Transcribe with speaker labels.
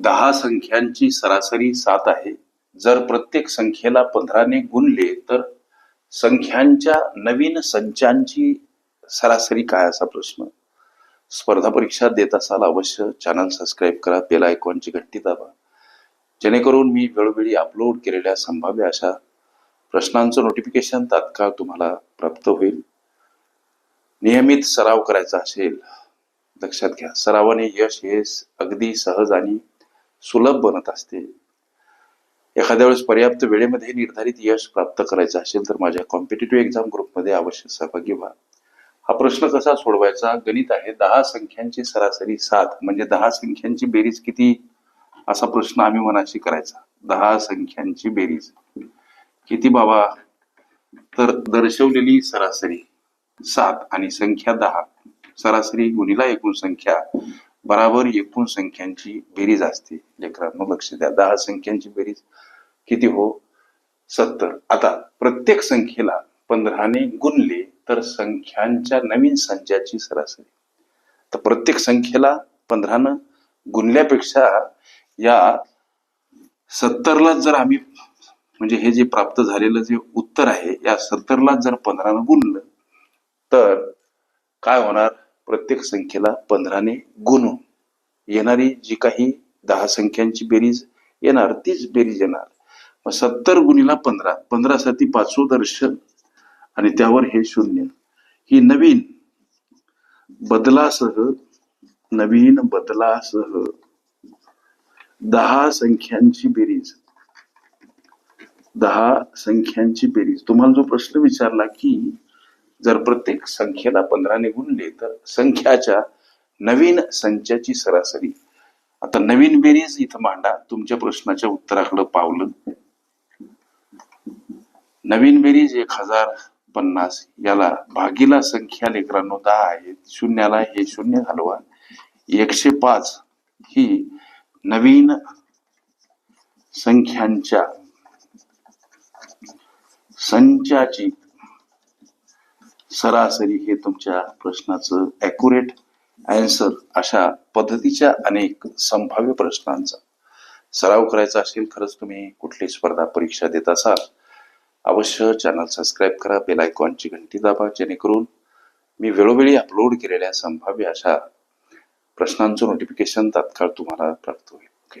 Speaker 1: दहा संख्यांची सरासरी सात आहे. जर प्रत्येक संख्येला पंधराने गुणले तर संख्यांच्या नवीन संचांची सरासरी काय असा प्रश्न? स्पर्धा परीक्षा देत असाल अवश्य चॅनल सबस्क्राईब करा बेल आयकॉनची घंटी दाबा. जेणेकरून मी वेळोवेळी अपलोड केलेल्या संभाव्य अशा प्रश्नांचं नोटिफिकेशन तात्काळ तुम्हाला प्राप्त होईल. नियमित सराव करायचा असेल लक्षात घ्या. सरावाने यश हे अगदी सहज आणि सुलभ बनत असते. एखाद्या वेळेस पर्याप्त वेळेमध्ये निर्धारित यश प्राप्त करायचं असेल तर माझ्या कॉम्पिटेटिव्ह एक्झाम ग्रुपमध्ये अवश्य सहभागी व्हा. हा प्रश्न कसा सोडवायचा? गणित आहे. दहा संख्यांची सरासरी सात म्हणजे दहा संख्यांची बेरीज किती? असा प्रश्न आम्ही मनाशी करायचा. दहा संख्यांची बेरीज. किती बाबा? तर दर्शवलेली सरासरी सात आणि संख्या दहा. सरासरी गुणिला एकूण संख्या बराबर एकूण संख्यांची बेरीज असते. लेकरांनो लक्ष द्या. दहा संख्यांची बेरीज. किती हो? सत्तर. आता प्रत्येक संख्येला पंधराने गुणले तर संख्यांच्या नवीन संचाची सरासरी. तर प्रत्येक संख्येला पंधरानं गुणल्यापेक्षा या सत्तरला जर आम्ही म्हणजे हे जे प्राप्त झालेलं जे उत्तर आहे या सत्तरला जर पंधरानं गुणलं तर काय होणार? प्रत्येक संख्येला पंधराने गुणून. येणारी जी काही दहा संख्यांची बेरीज येणार तीच बेरीज येणार. मग सत्तर गुणीला पंधरा. पंधरासाठी साठी दर्शन. आणि त्यावर हे शून्य. ही नवीन बदलासह नवीन बदलासह दहा संख्यांची बेरीज. दहा संख्यांची बेरीज. तुम्हाला जो प्रश्न विचारला की जर प्रत्येक संख्येला पंधराने गुणले तर संख्याच्या नवीन संचाची सरासरी. आता नवीन बेरीज इथं मांडा. तुमच्या प्रश्नाच्या उत्तराकडे पावलं. नवीन बेरीज एक हजार पन्नास. याला भागीला संख्या लेकरांनो दहा आहेत शून्याला हे शून्य घालवा. एकशे पाच ही नवीन संख्यांच्या संचाची सरासरी हे तुमच्या प्रश्नाचं ॲक्युरेट अँसर अशा पद्धतीच्या अनेक संभाव्य प्रश्नांचा. सराव करायचा असेल खरंच तुम्ही कुठली स्पर्धा परीक्षा देत असाल अवश्य चॅनल सबस्क्राईब करा बेल आयकॉनची घंटी दाबा जेणेकरून मी वेळोवेळी अपलोड केलेल्या संभाव्य अशा प्रश्नांचं नोटिफिकेशन तात्काळ तुम्हाला प्राप्त होईल ओके